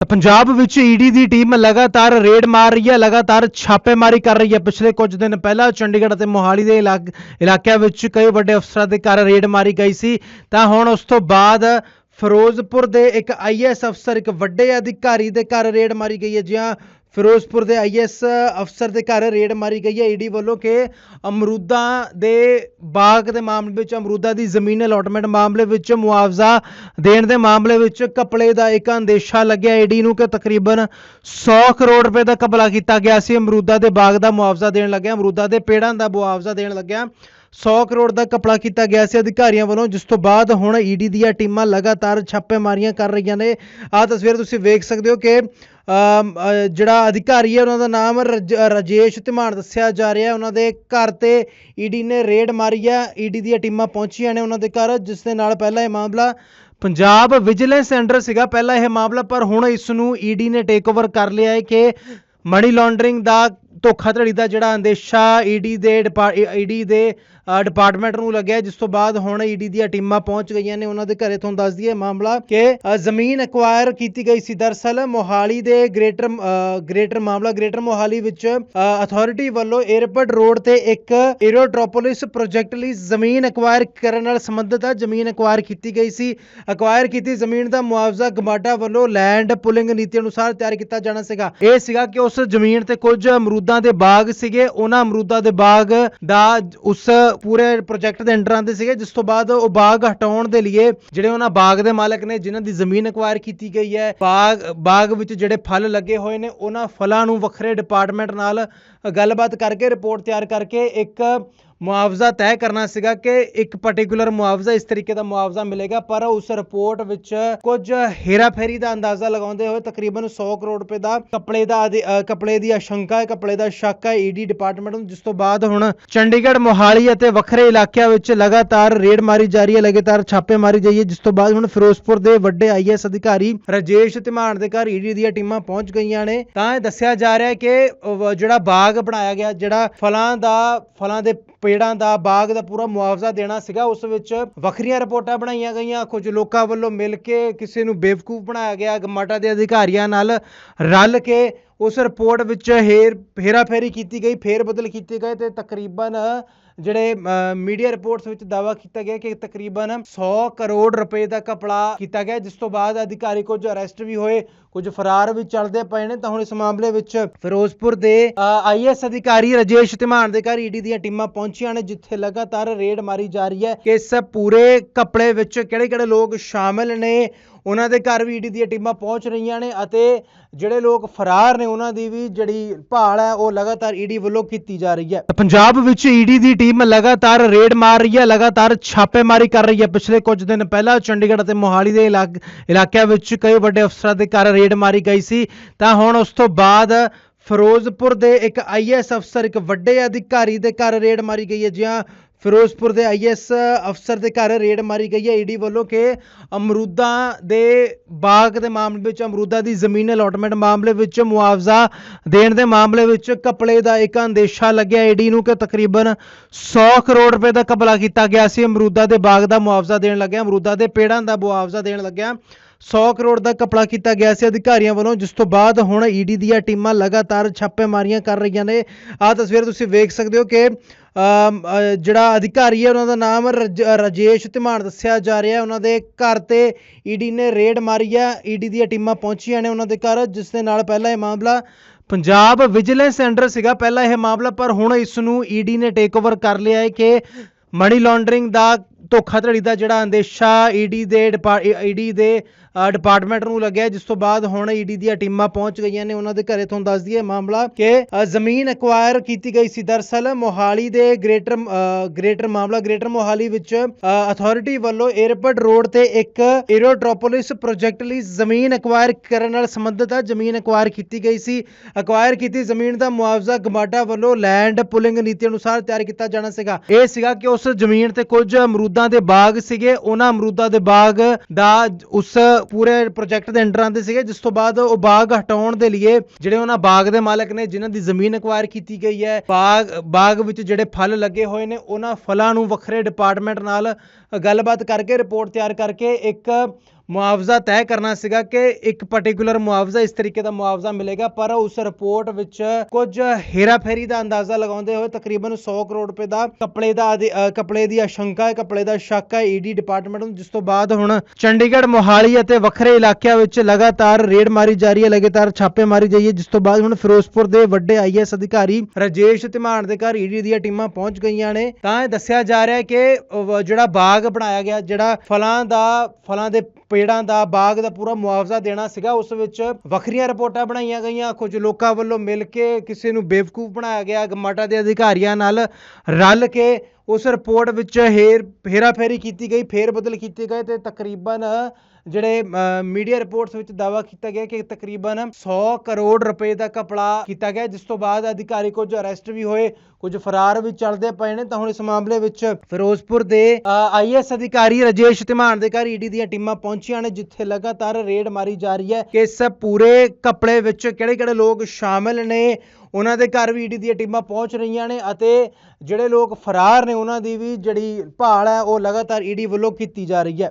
ਪੰਜਾਬ ਵਿੱਚ ਈਡੀ ਦੀ ਟੀਮ ਲਗਾਤਾਰ ਰੇਡ ਮਾਰ ਰਹੀ ਹੈ, ਲਗਾਤਾਰ ਛਾਪੇਮਾਰੀ ਕਰ ਰਹੀ ਹੈ। ਪਿਛਲੇ ਕੁਝ ਦਿਨ ਪਹਿਲਾਂ ਚੰਡੀਗੜ੍ਹ ਅਤੇ ਮੋਹਾਲੀ ਦੇ ਇਲਾਕ- ਇਲਾਕਿਆਂ ਵਿੱਚ ਕਈ ਵੱਡੇ ਅਫਸਰਾਂ ਦੇ ਘਰ ਰੇਡ ਮਾਰੀ ਗਈ ਸੀ। ਤਾਂ ਹੁਣ ਉਸ ਤੋਂ ਬਾਅਦ ਫਿਰੋਜ਼ਪੁਰ ਦੇ ਇੱਕ ਆਈਐਸ ਅਫਸਰ, ਇੱਕ ਵੱਡੇ ਅਧਿਕਾਰੀ ਦੇ ਘਰ ਰੇਡ ਮਾਰੀ ਗਈ ਹੈ। ਜਿਹਾਂ ਫਿਰੋਜ਼ਪੁਰ ਦੇ ਆਈਐਸ ਅਫਸਰ ਦੇ ਘਰ ਰੇਡ ਮਾਰੀ ਗਈ ਹੈ। ਈਡੀ ਵੱਲੋਂ ਕਿ ਅਮਰੂਦਾਂ ਦੇ ਬਾਗ ਦੇ ਮਾਮਲੇ ਵਿੱਚ, ਅਮਰੂਦਾਂ ਦੀ ਜ਼ਮੀਨ ਅਲਾਟਮੈਂਟ ਮਾਮਲੇ ਵਿੱਚ ਮੁਆਵਜ਼ਾ ਦੇਣ ਦੇ ਮਾਮਲੇ ਵਿੱਚ ਕਪੜੇ ਦਾ ਇੱਕ ਅੰਦੇਸ਼ਾ ਲੱਗਿਆ। ਈਡੀ ਨੂੰ ਕਿ ਤਕਰੀਬਨ 100 ਕਰੋੜ ਰੁਪਏ ਦਾ ਕਬਲਾ ਕੀਤਾ ਗਿਆ ਸੀ। ਅਮਰੂਦਾਂ ਦੇ ਬਾਗ ਦਾ ਮੁਆਵਜ਼ਾ ਦੇਣ ਲੱਗਿਆ। ਅਮਰੂਦਾਂ ਦੇ ਪੇੜਾਂ ਦਾ ਮੁਆਵਜ਼ਾ ਦੇਣ ਲੱਗਿਆ। 100 ਕਰੋੜ ਦਾ ਕਪੜਾ ਕੀਤਾ ਗਿਆ ਸੀ ਅਧਿਕਾਰੀਆਂ ਵੱਲੋਂ, ਜਿਸ ਤੋਂ ਬਾਅਦ ਹੁਣ ਈਡੀ ਦੀਆਂ ਟੀਮਾਂ ਲਗਾਤਾਰ ਛਾਪੇਮਾਰੀਆਂ ਕਰ ਰਹੀਆਂ ਨੇ। ਆਹ ਤਸਵੀਰ ਤੁਸੀਂ ਵੇਖ ਸਕਦੇ ਹੋ ਕਿ ਜਿਹੜਾ ਅਧਿਕਾਰੀ ਹੈ, ਉਹਨਾਂ ਦਾ ਨਾਮ ਰਜ- ਰਾਜੇਸ਼ ਧਿਮਾਨ ਦੱਸਿਆ ਜਾ ਰਿਹਾ ਉਹਨਾਂ ਦੇ ਘਰ ਤੇ ਈਡੀ ਨੇ ਰੇਡ ਮਾਰੀ ਹੈ। ਈਡੀ ਦੀਆਂ ਟੀਮਾਂ ਪਹੁੰਚੀਆਂ ਨੇ ਉਹਨਾਂ ਦੇ ਘਰ, ਜਿਸ ਦੇ ਨਾਲ ਪਹਿਲਾਂ ਇਹ ਮਾਮਲਾ ਪੰਜਾਬ ਵਿਜੀਲੈਂਸ ਸੈਂਟਰ ਸੀਗਾ। ਪਹਿਲਾਂ ਇਹ ਮਾਮਲਾ, ਪਰ ਹੁਣ ਇਸ ਨੂੰ ਈਡੀ ਨੇ ਟੇਕ ਓਵਰ ਕਰ ਲਿਆ ਹੈ ਕਿ ਮਨੀ ਲਾਂਡਰਿੰਗ ਦਾ ਧੋਖਾਧੜੀ ਦਾ ਜਿਹੜਾ ਅੰਦੇਸ਼ਾ ਈਡੀ ਦੇ ਈਡੀ ਦੇ ਡਿਪਾਰਟਮੈਂਟ ਨੂੰ ਲੱਗਿਆ ਜਿਸ ਤੋਂ ਬਾਅਦ ਹੁਣ ਈਡੀ ਦੀਆਂ ਟੀਮਾਂ ਪਹੁੰਚ ਗਈਆਂ ਨੇ। ਉਹਨਾਂ ਦੇ ਘਰੇ ਤੁਹਾਨੂੰ ਦੱਸ ਦਈਏ ਮਾਮਲਾ ਕਿ ਜ਼ਮੀਨ ਐਕਵਾਇਰ ਕੀਤੀ ਗਈ ਸੀ। ਦਰਸਲ ਮੋਹਾਲੀ ਦੇ ਗ੍ਰੇਟਰ ਗ੍ਰੇਟਰ ਮਾਮਲਾ ਗ੍ਰੇਟਰ ਮੋਹਾਲੀ ਵਿੱਚ ਅਥਾਰਟੀ ਵੱਲੋਂ 에ਅਰਪੋਰਟ ਰੋਡ ਤੇ ਇੱਕ ਏਰੋਟ੍ਰੋਪੋਲਿਸ ਪ੍ਰੋਜੈਕਟ ਲਈ ਜ਼ਮੀਨ ਐਕਵਾਇਰ ਕਰਨ ਨਾਲ ਸੰਬੰਧਿਤ ਹੈ ਜ਼ਮੀਨ ਐਕਵਾਇਰ ਕੀਤੀ ਗਈ ਸੀ। ਐਕਵਾਇਰ ਕੀਤੀ ਜ਼ਮੀਨ ਦਾ ਮੁਆਵਜ਼ਾ ਗਮਾਡਾ ਵੱਲੋਂ ਲੈਂਡ ਪੁਲਿੰਗ ਨੀਤੀ ਅਨੁਸਾਰ ਤਿਆਰ ਕੀਤਾ ਜਾਣਾ ਸੀਗਾ। ਇਹ ਸੀਗਾ ਕਿ ਉਸ ਜ਼ਮੀਨ ਤੇ ਕੁਝ ਅਮਰੂਦਾਂ ਦੇ ਬਾਗ ਸੀਗੇ। ਉਹਨਾਂ ਅਮਰੂਦਾਂ ਦੇ ਬਾਗ ਦਾ ਉਸ ਪੂਰੇ ਪ੍ਰੋਜੈਕਟ ਦੇ ਅੰਡਰ ਆਉਂਦੇ ਸੀਗੇ, ਜਿਸ ਤੋਂ ਬਾਅਦ ਉਹ ਬਾਗ ਹਟਾਉਣ ਦੇ ਲਈ ਜਿਹੜੇ ਉਹਨਾਂ ਬਾਗ ਦੇ ਮਾਲਕ ਨੇ, ਜਿਨ੍ਹਾਂ ਦੀ ਜ਼ਮੀਨ ਐਕਵਾਇਰ ਕੀਤੀ ਗਈ ਹੈ, ਬਾਗ ਬਾਗ ਵਿੱਚ ਜਿਹੜੇ ਫਲ ਲੱਗੇ ਹੋਏ ਨੇ, ਉਹਨਾਂ ਫਲਾਂ ਨੂੰ ਵੱਖਰੇ ਡਿਪਾਰਟਮੈਂਟ ਨਾਲ ਗੱਲਬਾਤ ਕਰਕੇ ਰਿਪੋਰਟ ਤਿਆਰ ਕਰਕੇ ਇੱਕ ਮੁਆਵਜ਼ਾ ਤੈਅ ਕਰਨਾ ਸੀਗਾ ਕਿ ਇੱਕ ਪਾਰਟਿਕੂਲਰ ਮੁਆਵਜ਼ਾ ਇਸ ਤਰੀਕੇ ਦਾ ਮੁਆਵਜ਼ਾ ਮਿਲੇਗਾ, ਪਰ ਉਸ ਰਿਪੋਰਟ ਵਿੱਚ ਕੁਝ ਹੇਰਾਫੇਰੀ ਦਾ ਅੰਦਾਜ਼ਾ ਲਗਾਉਂਦੇ ਹੋਏ ਤਕਰੀਬਨ 100 ਕਰੋੜ ਰੁਪਏ ਦਾ ਕਪੜੇ ਦਾ ਕਪੜੇ ਦੀ ਆਸ਼ੰਕਾ ਹੈ, ਕਪੜੇ ਦਾ ਸ਼ੱਕ ਹੈ ਈਡੀ ਡਿਪਾਰਟਮੈਂਟ ਨੂੰ, ਜਿਸ ਤੋਂ ਬਾਅਦ ਹੁਣ ਚੰਡੀਗੜ੍ਹ, ਮੋਹਾਲੀ ਅਤੇ ਵੱਖਰੇ ਇਲਾਕਿਆਂ ਵਿੱਚ ਲਗਾਤਾਰ ਰੇਡ ਮਾਰੀ ਜਾ ਰਹੀ ਹੈ, ਲਗਾਤਾਰ ਛਾਪੇ ਮਾਰੀ ਜਾਈਏ ਜਿਸ ਤੋਂ ਬਾਅਦ ਹੁਣ ਫਿਰੋਜ਼ਪੁਰ ਦੇ ਵੱਡੇ ਆਈਐਸ ਅਧਿਕਾਰੀ ਰਾਜੇਸ਼ ਧਿਮਾਨ ਦੇ ਘਰ ਈਡੀ ਦੀਆਂ ਟੀਮਾਂ ਪਹੁੰਚ ਗਈਆਂ ਨੇ। ਤਾਂ ਇਹ ਦੱਸਿਆ ਜਾ ਰਿਹਾ ਹੈ ਕਿ ਜਿਹੜਾ ਬਾਗ ਬਣਾਇਆ ਗਿਆ, ਜਿਹੜਾ ਫਲਾਂ ਦਾ, ਫਲਾਂ ਦੇ ਪੇੜਾਂ ਦਾ ਬਾਗ ਦਾ ਪੂਰਾ ਮੁਆਵਜ਼ਾ ਦੇਣਾ ਸੀਗਾ। ਉਸ ਵਿੱਚ ਵੱਖਰੀਆਂ ਰਿਪੋਰਟਾਂ ਬਣਾਈਆਂ ਗਈਆਂ। ਕੁਝ ਲੋਕਾਂ ਵੱਲੋਂ ਮਿਲ ਕੇ ਕਿਸੇ ਨੂੰ ਬੇਵਕੂਫ ਬਣਾਇਆ ਗਿਆ। ਗਮਾਟਾ ਦੇ ਅਧਿਕਾਰੀਆਂ ਨਾਲ ਰਲ ਕੇ ਉਸ ਰਿਪੋਰਟ ਵਿੱਚ ਹੇਰ, ਹੇਰਾਫੇਰੀ ਕੀਤੀ ਗਈ, ਫੇਰ ਬਦਲ ਕੀਤੇ ਗਏ ਤੇ ਤਕਰੀਬਨ ਜਿਹੜੇ ਮੀਡੀਆ ਰਿਪੋਰਟਸ ਵਿੱਚ ਦਾਵਾ ਕੀਤਾ ਗਿਆ ਕਿ ਤਕਰੀਬਨ 100 ਕਰੋੜ ਰੁਪਏ ਦਾ ਕਪੜਾ ਕੀਤਾ ਗਿਆ, ਜਿਸ ਤੋਂ ਬਾਅਦ ਅਧਿਕਾਰੀ ਕੁਝ ਅਰੈਸਟ ਵੀ ਹੋਏ, ਕੁਝ ਫਰਾਰ ਵੀ ਚੱਲਦੇ ਪਏ ਨੇ। ਤਾਂ ਹੁਣ ਇਸ ਮਾਮਲੇ ਵਿੱਚ ਫਿਰੋਜ਼ਪੁਰ ਦੇ ਆਈਐਸ ਅਧਿਕਾਰੀ ਰਾਜੇਸ਼ ਧਿਮਾਨ ਦੇ ਘਰ ਈਡੀ ਦੀਆਂ ਟੀਮਾਂ ਪਹੁੰਚੀਆਂ ਨੇ, ਜਿੱਥੇ ਲਗਾਤਾਰ ਰੇਡ ਮਾਰੀ ਜਾ ਰਹੀ ਹੈ ਕਿ ਇਸ ਪੂਰੇ ਕਪੜੇ ਵਿੱਚ ਕਿਹੜੇ-ਕਿਹੜੇ ਲੋਕ ਸ਼ਾਮਿਲ ਨੇ ਉਹਨਾਂ ਦੇ ਘਰ ਵੀ ਈਡੀ ਦੀਆਂ ਟੀਮਾਂ ਪਹੁੰਚ ਰਹੀਆਂ ਨੇ ਅਤੇ ਜਿਹੜੇ ਲੋਕ ਫਰਾਰ ਨੇ ਉਹਨਾਂ ਦੀ ਵੀ ਜਿਹੜੀ ਭਾਲ ਹੈ, ਉਹ ਲਗਾਤਾਰ ਈਡੀ ਵੱਲੋਂ ਕੀਤੀ ਜਾ ਰਹੀ ਹੈ। ਪੰਜਾਬ ਵਿੱਚ ਈਡੀ ਦੀ ਟੀਮ ਲਗਾਤਾਰ ਰੇਡ ਮਾਰ ਰਹੀ ਹੈ, ਲਗਾਤਾਰ ਛਾਪੇਮਾਰੀ ਕਰ ਰਹੀ ਹੈ। ਪਿਛਲੇ ਕੁਝ ਦਿਨ ਪਹਿਲਾਂ ਚੰਡੀਗੜ੍ਹ ਅਤੇ ਮੋਹਾਲੀ ਦੇ ਇਲਾਕ- ਇਲਾਕਿਆਂ ਵਿੱਚ ਕਈ ਵੱਡੇ ਅਫਸਰਾਂ ਦੇ ਘਰ ਰੇਡ ਮਾਰੀ ਗਈ ਸੀ। ਤਾਂ ਹੁਣ ਉਸ ਤੋਂ ਬਾਅਦ ਫਿਰੋਜ਼ਪੁਰ ਦੇ ਇੱਕ ਆਈਐਸ ਅਫਸਰ, ਇੱਕ ਵੱਡੇ ਅਧਿਕਾਰੀ ਦੇ ਘਰ ਰੇਡ ਮਾਰੀ ਗਈ ਹੈ। ਜਿਹਾਂ ਫਿਰੋਜ਼ਪੁਰ ਦੇ ਆਈਐਸ ਅਫਸਰ ਦੇ ਘਰ ਰੇਡ ਮਾਰੀ ਗਈ ਹੈ। ਈਡੀ ਵੱਲੋਂ ਕਿ ਅਮਰੂਦਾਂ ਦੇ ਬਾਗ ਦੇ ਮਾਮਲੇ ਵਿੱਚ, ਅਮਰੂਦਾਂ ਦੀ ਜ਼ਮੀਨ ਅਲਾਟਮੈਂਟ ਮਾਮਲੇ ਵਿੱਚ ਮੁਆਵਜ਼ਾ ਦੇਣ ਦੇ ਮਾਮਲੇ ਵਿੱਚ ਕਪੜੇ ਦਾ ਇੱਕ ਅੰਦੇਸ਼ਾ ਲੱਗਿਆ। ਈਡੀ ਨੂੰ ਕਿ ਤਕਰੀਬਨ 100 ਕਰੋੜ ਰੁਪਏ ਦਾ ਕਬਲਾ ਕੀਤਾ ਗਿਆ ਸੀ। ਅਮਰੂਦਾਂ ਦੇ ਬਾਗ ਦਾ ਮੁਆਵਜ਼ਾ ਦੇਣ ਲੱਗਿਆ। ਅਮਰੂਦਾਂ ਦੇ ਪੇੜਾਂ ਦਾ ਮੁਆਵਜ਼ਾ ਦੇਣ ਲੱਗਿਆ। 100 ਕਰੋੜ ਦਾ ਕਪੜਾ ਕੀਤਾ ਗਿਆ ਸੀ ਅਧਿਕਾਰੀਆਂ ਵੱਲੋਂ, ਜਿਸ ਤੋਂ ਬਾਅਦ ਹੁਣ ਈਡੀ ਦੀਆਂ ਟੀਮਾਂ ਲਗਾਤਾਰ ਛਾਪੇਮਾਰੀਆਂ ਕਰ ਰਹੀਆਂ ਨੇ। ਆਹ ਤਸਵੀਰ ਤੁਸੀਂ ਵੇਖ ਸਕਦੇ ਹੋ ਕਿ ਜਿਹੜਾ ਅਧਿਕਾਰੀ ਹੈ, ਉਹਨਾਂ ਦਾ ਨਾਮ ਰਜ- ਰਾਜੇਸ਼ ਧਿਮਾਨ ਦੱਸਿਆ ਜਾ ਰਿਹਾ ਉਹਨਾਂ ਦੇ ਘਰ ਤੇ ਈਡੀ ਨੇ ਰੇਡ ਮਾਰੀ ਹੈ। ਈਡੀ ਦੀਆਂ ਟੀਮਾਂ ਪਹੁੰਚੀਆਂ ਨੇ ਉਹਨਾਂ ਦੇ ਘਰ, ਜਿਸ ਦੇ ਨਾਲ ਪਹਿਲਾਂ ਇਹ ਮਾਮਲਾ ਪੰਜਾਬ ਵਿਜੀਲੈਂਸ ਸੈਂਟਰ ਸੀਗਾ। ਪਹਿਲਾਂ ਇਹ ਮਾਮਲਾ, ਪਰ ਹੁਣ ਇਸ ਨੂੰ ਈਡੀ ਨੇ ਟੇਕ ਓਵਰ ਕਰ ਲਿਆ ਹੈ ਕਿ ਮਨੀ ਲਾਂਡਰਿੰਗ ਦਾ ਧੋਖਾਧੜੀ ਦਾ ਜਿਹੜਾ ਅੰਦੇਸ਼ਾ ਈਡੀ ਦੇ ਈਡੀ ਦੇ ਡਿਪਾਰਟਮੈਂਟ ਨੂੰ ਲੱਗਿਆ ਜਿਸ ਤੋਂ ਬਾਅਦ ਹੁਣ ਈਡੀ ਦੀਆਂ ਟੀਮਾਂ ਪਹੁੰਚ ਗਈਆਂ ਨੇ। ਉਹਨਾਂ ਦੇ ਘਰੇ ਤੁਹਾਨੂੰ ਦੱਸ ਦਈਏ ਮਾਮਲਾ ਕਿ ਜ਼ਮੀਨ ਐਕਵਾਇਰ ਕੀਤੀ ਗਈ ਸੀ। ਦਰਸਲ ਮੋਹਾਲੀ ਦੇ ਗ੍ਰੇਟਰ ਗ੍ਰੇਟਰ ਮਾਮਲਾ ਗ੍ਰੇਟਰ ਮੋਹਾਲੀ ਵਿੱਚ ਅਥਾਰਟੀ ਵੱਲੋਂ 에ਅਰਪੋਰਟ ਰੋਡ ਤੇ ਇੱਕ ਏਰੋਟ੍ਰੋਪੋਲਿਸ ਪ੍ਰੋਜੈਕਟ ਲਈ ਜ਼ਮੀਨ ਐਕਵਾਇਰ ਕਰਨ ਨਾਲ ਸੰਬੰਧਿਤ ਹੈ ਜ਼ਮੀਨ ਐਕਵਾਇਰ ਕੀਤੀ ਗਈ ਸੀ। ਐਕਵਾਇਰ ਕੀਤੀ ਜ਼ਮੀਨ ਦਾ ਮੁਆਵਜ਼ਾ ਗਮਾਡਾ ਵੱਲੋਂ ਲੈਂਡ ਪੁਲਿੰਗ ਨੀਤੀ ਅਨੁਸਾਰ ਤਿਆਰ ਕੀਤਾ ਜਾਣਾ ਸੀਗਾ। ਇਹ ਸੀਗਾ ਕਿ ਉਸ ਜ਼ਮੀਨ ਤੇ ਕੁਝ ਅਮਰੂਦਾਂ ਦੇ ਬਾਗ ਸੀਗੇ। ਉਹਨਾਂ ਅਮਰੂਦਾਂ ਦੇ ਬਾਗ ਦਾ ਉਸ ਪੂਰੇ ਪ੍ਰੋਜੈਕਟ ਦੇ ਅੰਡਰ ਆਉਂਦੇ ਸੀਗੇ, ਜਿਸ ਤੋਂ ਬਾਅਦ ਉਹ ਬਾਗ ਹਟਾਉਣ ਦੇ ਲਈ ਜਿਹੜੇ ਉਹਨਾਂ ਬਾਗ ਦੇ ਮਾਲਕ ਨੇ, ਜਿਨ੍ਹਾਂ ਦੀ ਜ਼ਮੀਨ ਐਕਵਾਇਰ ਕੀਤੀ ਗਈ ਹੈ, ਬਾਗ ਬਾਗ ਵਿੱਚ ਜਿਹੜੇ ਫਲ ਲੱਗੇ ਹੋਏ ਨੇ, ਉਹਨਾਂ ਫਲਾਂ ਨੂੰ ਵੱਖਰੇ ਡਿਪਾਰਟਮੈਂਟ ਨਾਲ ਗੱਲਬਾਤ ਕਰਕੇ ਰਿਪੋਰਟ ਤਿਆਰ ਕਰਕੇ ਇੱਕ ਮੁਆਵਜ਼ਾ ਤੈਅ ਕਰਨਾ ਸੀਗਾ ਕਿ ਇੱਕ ਪਾਰਟਿਕੂਲਰ ਮੁਆਵਜ਼ਾ ਇਸ ਤਰੀਕੇ ਦਾ ਮੁਆਵਜ਼ਾ ਮਿਲੇਗਾ, ਪਰ ਉਸ ਰਿਪੋਰਟ ਵਿੱਚ ਕੁਝ ਹੇਰਾਫੇਰੀ ਦਾ ਅੰਦਾਜ਼ਾ ਲਗਾਉਂਦੇ ਹੋਏ ਤਕਰੀਬਨ 100 ਕਰੋੜ ਰੁਪਏ ਦਾ ਕਪੜੇ ਦਾ ਕਪੜੇ ਦੀ ਆਸ਼ੰਕਾ ਹੈ, ਕਪੜੇ ਦਾ ਸ਼ੱਕ ਹੈ ਈਡੀ ਡਿਪਾਰਟਮੈਂਟ ਨੂੰ, ਜਿਸ ਤੋਂ ਬਾਅਦ ਹੁਣ ਚੰਡੀਗੜ੍ਹ, ਮੋਹਾਲੀ ਅਤੇ ਵੱਖਰੇ ਇਲਾਕਿਆਂ ਵਿੱਚ ਲਗਾਤਾਰ ਰੇਡ ਮਾਰੀ ਜਾ ਰਹੀ ਹੈ, ਲਗਾਤਾਰ ਛਾਪੇ ਮਾਰੀ ਜਾਈ ਹੈ, ਜਿਸ ਤੋਂ ਬਾਅਦ ਹੁਣ ਫਿਰੋਜ਼ਪੁਰ ਦੇ ਵੱਡੇ ਆਈਐਸ ਅਧਿਕਾਰੀ ਰਾਜੇਸ਼ ਧਿਮਾਨ ਦੇ ਘਰ ਈਡੀ ਦੀਆਂ ਟੀਮਾਂ ਪਹੁੰਚ ਗਈਆਂ ਨੇ। ਤਾਂ ਇਹ ਦੱਸਿਆ ਜਾ ਰਿਹਾ ਹੈ ਕਿ ਜਿਹੜਾ ਬਾਗ ਬਣਾਇਆ ਗਿਆ, ਜਿਹੜਾ ਫਲਾਂ ਦਾ, ਫਲਾਂ ਦੇ ਪੇੜਾਂ ਦਾ ਬਾਗ ਦਾ ਪੂਰਾ ਮੁਆਵਜ਼ਾ ਦੇਣਾ ਸੀਗਾ। ਉਸ ਵਿੱਚ ਵੱਖਰੀਆਂ ਰਿਪੋਰਟਾਂ ਬਣਾਈਆਂ ਗਈਆਂ। ਕੁਝ ਲੋਕਾਂ ਵੱਲੋਂ ਮਿਲ ਕੇ ਕਿਸੇ ਨੂੰ ਬੇਵਕੂਫ ਬਣਾਇਆ ਗਿਆ। ਗਮਾਟਾ ਦੇ ਅਧਿਕਾਰੀਆਂ ਨਾਲ ਰਲ ਕੇ ਉਸ ਰਿਪੋਰਟ ਵਿੱਚ ਹੇਰ, ਹੇਰਾਫੇਰੀ ਕੀਤੀ ਗਈ, ਫੇਰ ਬਦਲ ਕੀਤੇ ਗਏ ਤੇ ਤਕਰੀਬਨ ਜਿਹੜੇ ਮੀਡੀਆ ਰਿਪੋਰਟਸ ਵਿੱਚ ਦਾਵਾ ਕੀਤਾ ਗਿਆ ਕਿ ਤਕਰੀਬਨ 100 ਕਰੋੜ ਰੁਪਏ ਦਾ ਕਪੜਾ ਕੀਤਾ ਗਿਆ, ਜਿਸ ਤੋਂ ਬਾਅਦ ਅਧਿਕਾਰੀ ਕੁਝ ਅਰੈਸਟ ਵੀ ਹੋਏ, ਕੁਝ ਫਰਾਰ ਵੀ ਚੱਲਦੇ ਪਏ ਨੇ। ਤਾਂ ਹੁਣ ਇਸ ਮਾਮਲੇ ਵਿੱਚ ਫਿਰੋਜ਼ਪੁਰ ਦੇ ਆਈਐਸ ਅਧਿਕਾਰੀ ਰਾਜੇਸ਼ ਧਿਮਾਨ ਦੇ ਘਰ ਈਡੀ ਦੀਆਂ ਟੀਮਾਂ ਪਹੁੰਚੀਆਂ ਨੇ, ਜਿੱਥੇ ਲਗਾਤਾਰ ਰੇਡ ਮਾਰੀ ਜਾ ਰਹੀ ਹੈ ਕਿ ਇਸ ਪੂਰੇ ਕਪੜੇ ਵਿੱਚ ਕਿਹੜੇ-ਕਿਹੜੇ ਲੋਕ ਸ਼ਾਮਿਲ ਨੇ। ਉਹਨਾਂ ਦੇ ਘਰ ਵੀ ਈਡੀ ਦੀਆਂ ਟੀਮਾਂ ਪਹੁੰਚ ਰਹੀਆਂ ਨੇ ਅਤੇ ਜਿਹੜੇ ਲੋਕ ਫਰਾਰ ਨੇ, ਉਹਨਾਂ ਦੀ ਵੀ ਜਿਹੜੀ ਭਾਲ ਹੈ, ਉਹ ਲਗਾਤਾਰ ਈਡੀ ਵੱਲੋਂ ਕੀਤੀ ਜਾ ਰਹੀ ਹੈ।